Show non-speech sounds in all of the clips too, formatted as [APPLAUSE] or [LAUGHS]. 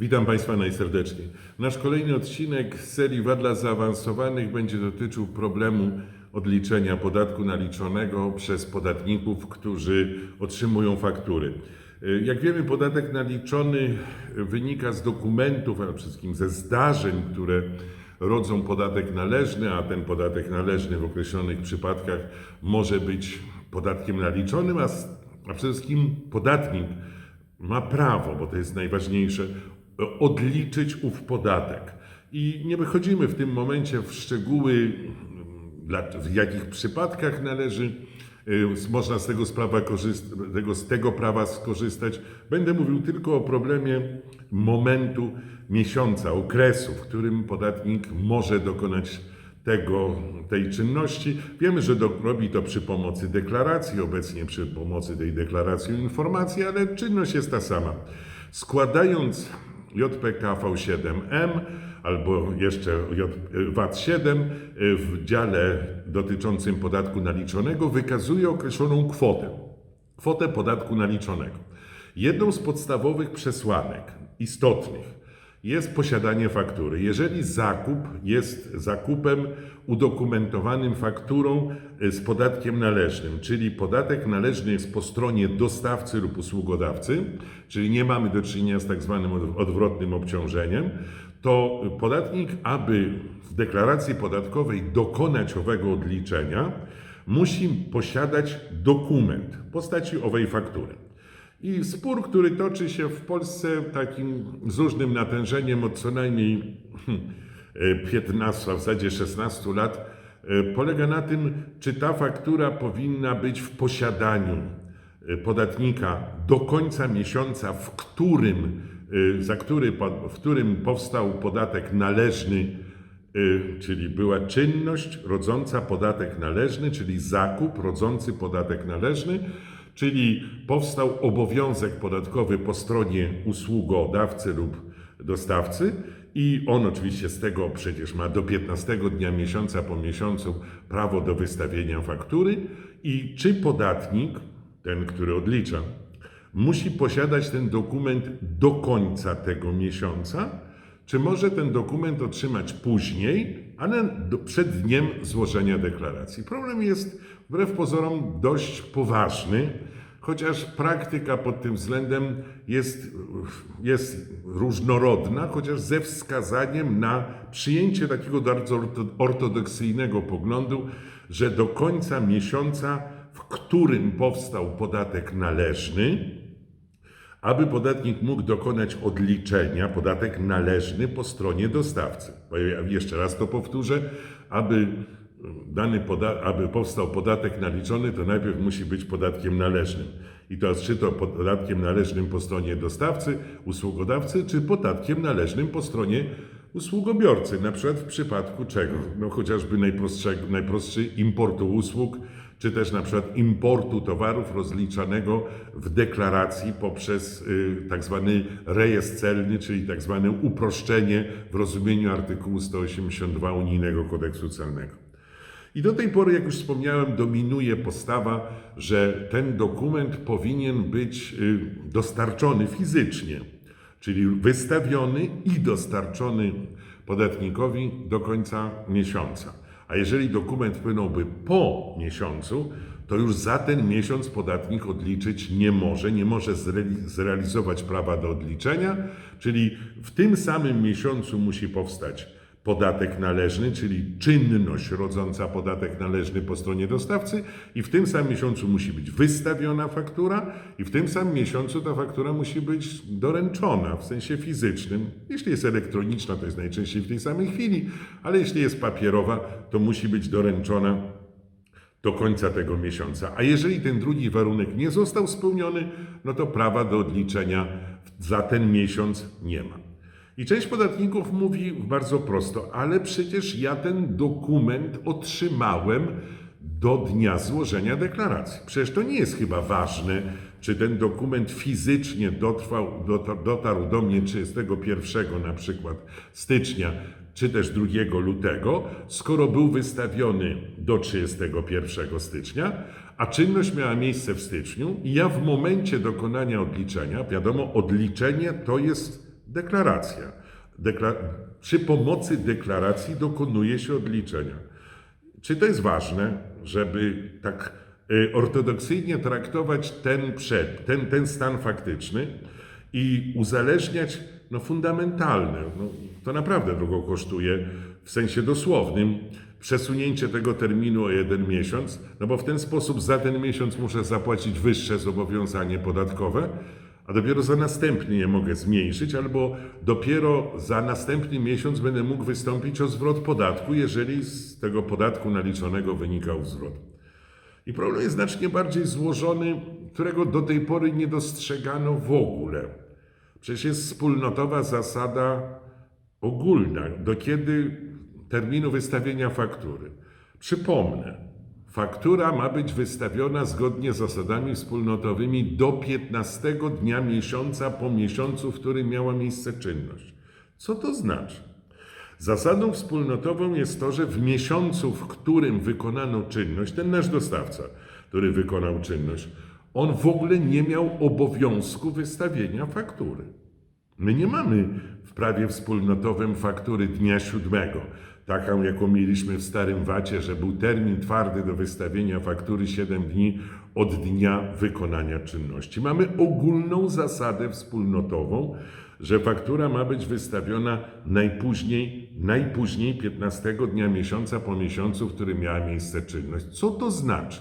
Witam Państwa najserdeczniej. Nasz kolejny odcinek z serii Wad dla Zaawansowanych będzie dotyczył problemu odliczenia podatku naliczonego przez podatników, którzy otrzymują faktury. Jak wiemy, podatek naliczony wynika z dokumentów, a przede wszystkim ze zdarzeń, które rodzą podatek należny, a ten podatek należny w określonych przypadkach może być podatkiem naliczonym, a, a przede wszystkim podatnik ma prawo, bo to jest najważniejsze, odliczyć ów podatek. I nie wychodzimy w tym momencie w szczegóły, w jakich przypadkach należy, y, można z tego, sprawa tego, z tego prawa skorzystać. Będę mówił tylko o problemie momentu, miesiąca, okresu, w którym podatnik może dokonać tego, tej czynności. Wiemy, że do, robi to przy pomocy deklaracji, obecnie przy pomocy tej deklaracji informacji, ale czynność jest ta sama. Składając JPK V7M albo jeszcze J, VAT7 w dziale dotyczącym podatku naliczonego wykazuje określoną kwotę, kwotę podatku naliczonego. Jedną z podstawowych przesłanek istotnych jest posiadanie faktury. Jeżeli zakup jest zakupem udokumentowanym fakturą y, z podatkiem należnym, czyli podatek należny jest po stronie dostawcy lub usługodawcy, czyli nie mamy do czynienia z tak zwanym od- odwrotnym obciążeniem, to podatnik, aby w deklaracji podatkowej dokonać owego odliczenia, musi posiadać dokument w postaci owej faktury. I spór, który toczy się w Polsce takim z różnym natężeniem od co najmniej hmm, e, 15, a w zasadzie 16 lat, e, polega na tym, czy ta faktura powinna być w posiadaniu e, podatnika do końca miesiąca, w którym, za który, w którym powstał podatek należny, czyli była czynność rodząca podatek należny, czyli zakup rodzący podatek należny, czyli powstał obowiązek podatkowy po stronie usługodawcy lub dostawcy i on oczywiście z tego przecież ma do 15 dnia miesiąca po miesiącu prawo do wystawienia faktury i czy podatnik, ten, który odlicza, musi posiadać ten dokument do końca tego miesiąca, czy może ten dokument otrzymać później, ale przed dniem złożenia deklaracji. Problem jest wbrew pozorom dość poważny, chociaż praktyka pod tym względem jest, jest różnorodna, chociaż ze wskazaniem na przyjęcie takiego bardzo orto- ortodoksyjnego poglądu, że do końca miesiąca, w którym powstał podatek należny, aby podatnik mógł dokonać odliczenia, podatek należny po stronie dostawcy. Jeszcze raz to powtórzę, aby dany aby powstał podatek naliczony, to najpierw musi być podatkiem należnym. I to czy to podatkiem należnym po stronie dostawcy, usługodawcy, czy podatkiem należnym po stronie usługobiorcy. Na przykład w przypadku czego? No chociażby najprostszy importu usług, czy też na przykład importu towarów rozliczanego w deklaracji poprzez y, tak zwany rejestr celny, czyli tak zwane uproszczenie w rozumieniu artykułu 182 Unijnego Kodeksu Celnego. I do tej pory, jak już wspomniałem, dominuje postawa, że ten dokument powinien być y, dostarczony fizycznie, czyli wystawiony i dostarczony podatnikowi do końca miesiąca. A jeżeli dokument wpłynąłby po miesiącu, to już za ten miesiąc podatnik odliczyć nie może, nie może zreali- zrealizować prawa do odliczenia, czyli w tym samym miesiącu musi powstać podatek należny, czyli czynność rodząca podatek należny po stronie dostawcy i w tym samym miesiącu musi być wystawiona faktura i w tym samym miesiącu ta faktura musi być doręczona w sensie fizycznym. Jeśli jest elektroniczna, to jest najczęściej w tej samej chwili, ale jeśli jest papierowa, to musi być doręczona do końca tego miesiąca. A jeżeli ten drugi warunek nie został spełniony, no to prawa do odliczenia za ten miesiąc nie ma. I część podatników mówi bardzo prosto, ale przecież ja ten dokument otrzymałem do dnia złożenia deklaracji. Przecież to nie jest chyba ważne, czy ten dokument fizycznie dotrwał, dotarł, do mnie 31 na przykład stycznia, czy też 2 lutego, skoro był wystawiony do 31 stycznia, a czynność miała miejsce w styczniu i ja w momencie dokonania odliczenia, wiadomo, odliczenie to jest Deklaracja. Dekla przy pomocy deklaracji dokonuje się odliczenia. Czy to jest ważne, żeby tak y, ortodoksyjnie traktować ten, przed, ten, ten stan faktyczny i uzależniać no, fundamentalne, no, to naprawdę drogo kosztuje w sensie dosłownym, przesunięcie tego terminu o jeden miesiąc, no bo w ten sposób za ten miesiąc muszę zapłacić wyższe zobowiązanie podatkowe, a dopiero za następny je mogę zmniejszyć, albo dopiero za następny miesiąc będę mógł wystąpić o zwrot podatku, jeżeli z tego podatku naliczonego wynikał zwrot. I problem jest znacznie bardziej złożony, którego do tej pory nie dostrzegano w ogóle. Przecież jest wspólnotowa zasada ogólna, do kiedy terminu wystawienia faktury. Przypomnę, faktura ma być wystawiona zgodnie z zasadami wspólnotowymi do 15 dnia miesiąca po miesiącu, w którym miała miejsce czynność. Co to znaczy? Zasadą wspólnotową jest to, że w miesiącu, w którym wykonano czynność, ten nasz dostawca, który wykonał czynność, on w ogóle nie miał obowiązku wystawienia faktury. My nie mamy w prawie wspólnotowym faktury dnia siódmego, taką jaką mieliśmy w Starym Wacie, że był termin twardy do wystawienia faktury 7 dni od dnia wykonania czynności. Mamy ogólną zasadę wspólnotową, że faktura ma być wystawiona najpóźniej, najpóźniej 15 dnia miesiąca po miesiącu, w którym miała miejsce czynność. Co to znaczy?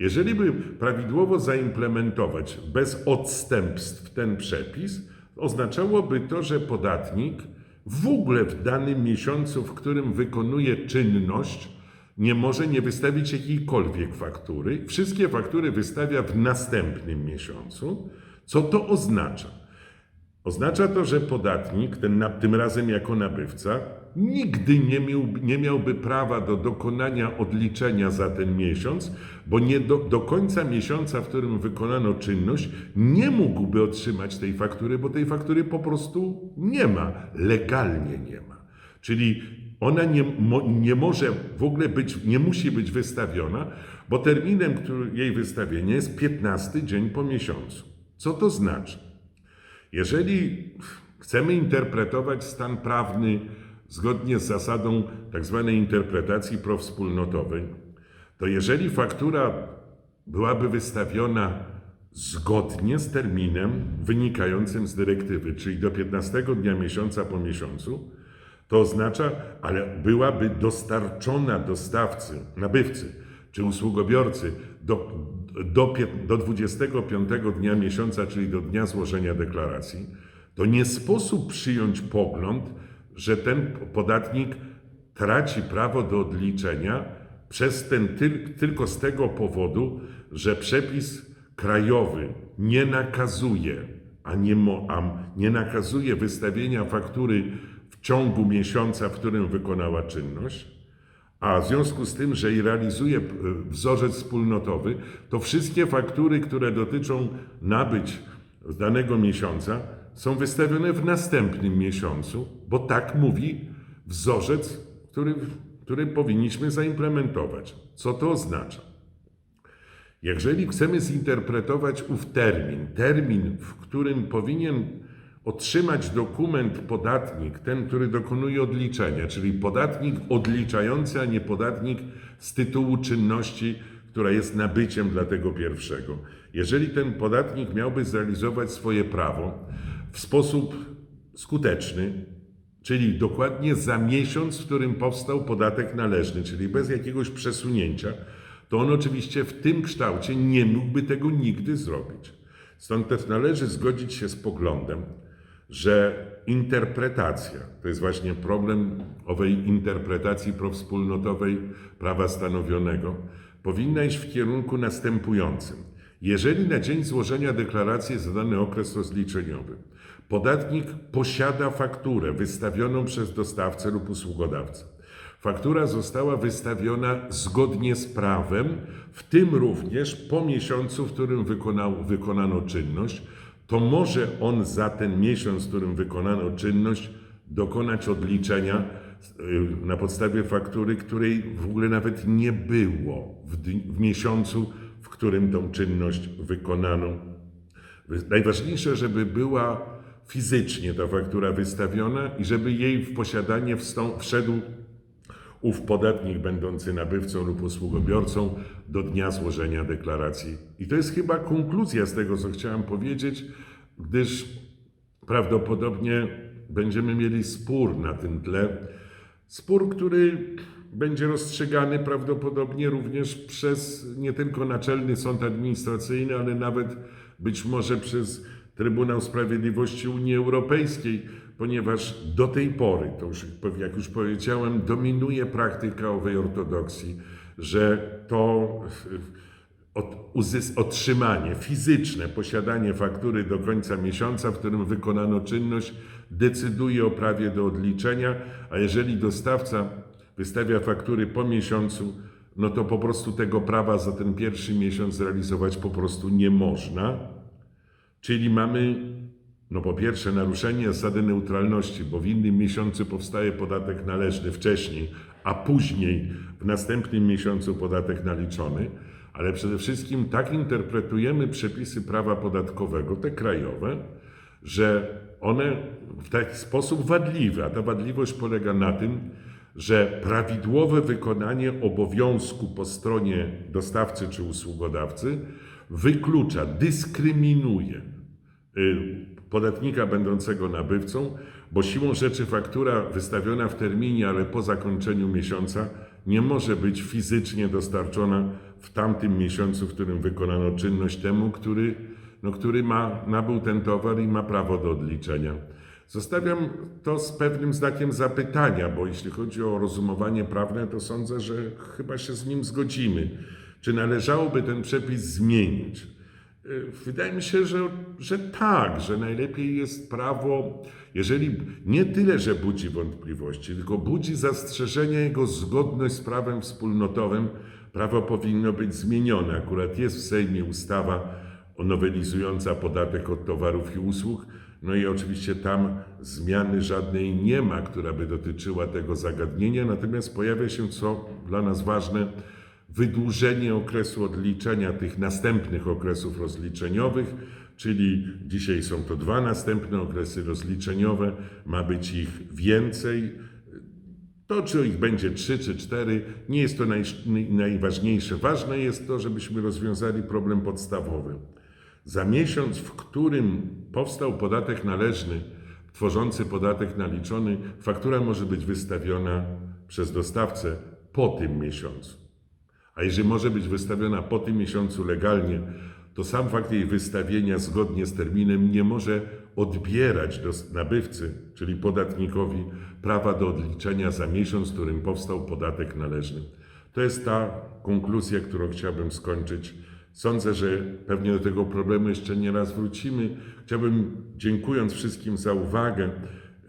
Jeżeli by prawidłowo zaimplementować bez odstępstw ten przepis, oznaczałoby to, że podatnik w ogóle w danym miesiącu, w którym wykonuje czynność, nie może nie wystawić jakiejkolwiek faktury. Wszystkie faktury wystawia w następnym miesiącu. Co to oznacza? Oznacza to, że podatnik, ten na, tym razem jako nabywca, nigdy nie, miał, nie miałby prawa do dokonania odliczenia za ten miesiąc, bo nie do, do końca miesiąca, w którym wykonano czynność, nie mógłby otrzymać tej faktury, bo tej faktury po prostu nie ma, legalnie nie ma. Czyli ona nie, nie może w ogóle być, nie musi być wystawiona, bo terminem który, jej wystawienia jest 15 dzień po miesiącu. Co to znaczy? Jeżeli chcemy interpretować stan prawny zgodnie z zasadą tzw. interpretacji prowspólnotowej, to jeżeli faktura byłaby wystawiona zgodnie z terminem wynikającym z dyrektywy, czyli do 15 dnia miesiąca po miesiącu, to oznacza, ale byłaby dostarczona dostawcy, nabywcy czy usługobiorcy do, do, do 25 dnia miesiąca, czyli do dnia złożenia deklaracji, to nie sposób przyjąć pogląd, że ten podatnik traci prawo do odliczenia przez ten tyl, tylko z tego powodu, że przepis krajowy nie nakazuje, a nie, mo, a nie nakazuje wystawienia faktury w ciągu miesiąca, w którym wykonała czynność, a w związku z tym, że i realizuje e, wzorzec wspólnotowy, to wszystkie faktury, które dotyczą nabyć z danego miesiąca, są wystawione w następnym miesiącu, bo tak mówi wzorzec, który, który powinniśmy zaimplementować. Co to oznacza? Jeżeli chcemy zinterpretować ów termin, termin, w którym powinien otrzymać dokument podatnik, ten, który dokonuje odliczenia, czyli podatnik odliczający, a nie podatnik z tytułu czynności, która jest nabyciem dla tego pierwszego. Jeżeli ten podatnik miałby zrealizować swoje prawo w sposób skuteczny, czyli dokładnie za miesiąc, w którym powstał podatek należny, czyli bez jakiegoś przesunięcia, to on oczywiście w tym kształcie nie mógłby tego nigdy zrobić. Stąd też należy zgodzić się z poglądem, że interpretacja, to jest właśnie problem owej interpretacji prowspólnotowej prawa stanowionego, powinna iść w kierunku następującym. Jeżeli na dzień złożenia deklaracji jest zadany okres rozliczeniowy, podatnik posiada fakturę wystawioną przez dostawcę lub usługodawcę. Faktura została wystawiona zgodnie z prawem, w tym również po miesiącu, w którym wykonał, wykonano czynność, to może on za ten miesiąc, w którym wykonano czynność, dokonać odliczenia y, na podstawie faktury, której w ogóle nawet nie było w, w miesiącu, w którym tą czynność wykonano. Najważniejsze, żeby była fizycznie ta faktura wystawiona i żeby jej w posiadanie wszedł ów podatnik będący nabywcą lub usługobiorcą do dnia złożenia deklaracji. I to jest chyba konkluzja z tego, co chciałem powiedzieć, gdyż prawdopodobnie będziemy mieli spór na tym tle. Spór, który będzie rozstrzygany prawdopodobnie również przez nie tylko Naczelny Sąd Administracyjny, ale nawet być może przez Trybunał Sprawiedliwości Unii Europejskiej, ponieważ do tej pory, to już jak już powiedziałem, dominuje praktyka owej ortodoksji, że to uzys- otrzymanie fizyczne, posiadanie faktury do końca miesiąca, w którym wykonano czynność, decyduje o prawie do odliczenia, a jeżeli dostawca wystawia faktury po miesiącu, no to po prostu tego prawa za ten pierwszy miesiąc zrealizować po prostu nie można. Czyli mamy, no po pierwsze, naruszenie zasady neutralności, bo w innym miesiącu powstaje podatek należny wcześniej, a później w następnym miesiącu podatek naliczony, ale przede wszystkim tak interpretujemy przepisy prawa podatkowego, te krajowe, że one w taki sposób wadliwe, a ta wadliwość polega na tym, że prawidłowe wykonanie obowiązku po stronie dostawcy czy usługodawcy wyklucza, dyskryminuje podatnika będącego nabywcą, bo siłą rzeczy faktura wystawiona w terminie, ale po zakończeniu miesiąca nie może być fizycznie dostarczona w tamtym miesiącu, w którym wykonano czynność temu, który, no, który ma, nabył ten towar i ma prawo do odliczenia. Zostawiam to z pewnym znakiem zapytania, bo jeśli chodzi o rozumowanie prawne, to sądzę, że chyba się z nim zgodzimy. Czy należałoby ten przepis zmienić? Y, Wydaje mi się, że, że tak, że najlepiej jest prawo, jeżeli nie tyle, że budzi wątpliwości, tylko budzi zastrzeżenia jego zgodność z prawem wspólnotowym, prawo powinno być zmienione. Akurat jest w Sejmie ustawa nowelizująca podatek od towarów i usług, no i oczywiście tam zmiany żadnej nie ma, która by dotyczyła tego zagadnienia, natomiast pojawia się, co dla nas ważne, wydłużenie okresu odliczenia tych następnych okresów rozliczeniowych, czyli dzisiaj są to dwa następne okresy rozliczeniowe, ma być ich więcej. To, czy ich będzie trzy czy cztery, nie jest to naj, najważniejsze. Ważne jest to, żebyśmy rozwiązali problem podstawowy. Za miesiąc, w którym powstał podatek należny, tworzący podatek naliczony, faktura może być wystawiona przez dostawcę po tym miesiącu. A jeżeli może być wystawiona po tym miesiącu legalnie, to sam fakt jej wystawienia zgodnie z terminem nie może odbierać do nabywcy, czyli podatnikowi, prawa do odliczenia za miesiąc, którym powstał podatek należny. To jest ta konkluzja, którą chciałbym skończyć. Sądzę, że pewnie do tego problemu jeszcze nie raz wrócimy. Chciałbym, dziękując wszystkim za uwagę,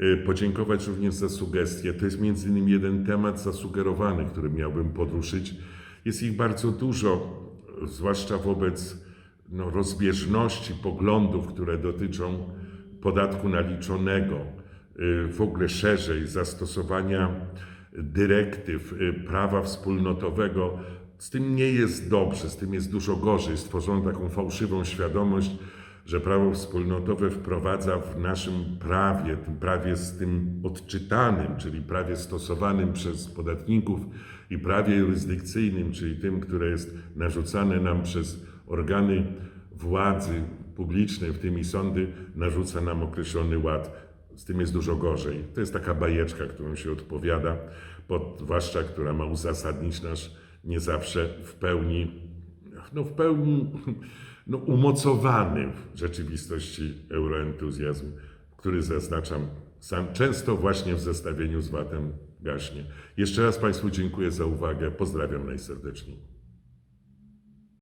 y, podziękować również za sugestie. To jest między innymi jeden temat zasugerowany, który miałbym poruszyć. Jest ich bardzo dużo, zwłaszcza wobec no, rozbieżności poglądów, które dotyczą podatku naliczonego, y, w ogóle szerzej zastosowania dyrektyw y, prawa wspólnotowego. Z tym nie jest dobrze, z tym jest dużo gorzej. Stworzono taką fałszywą świadomość, że prawo wspólnotowe wprowadza w naszym prawie, tym prawie z tym odczytanym, czyli prawie stosowanym przez podatników i prawie jurysdykcyjnym, czyli tym, które jest narzucane nam przez organy władzy publicznej, w tym i sądy, narzuca nam określony ład. Z tym jest dużo gorzej. To jest taka bajeczka, którą się odpowiada, pod, zwłaszcza która ma uzasadnić nasz nie zawsze w pełni, no w pełni [LAUGHS] no, umocowany w rzeczywistości euroentuzjazm, który zaznaczam sam często właśnie w zestawieniu z VAT-em gaśnie. Jeszcze raz Państwu dziękuję za uwagę. Pozdrawiam najserdeczniej.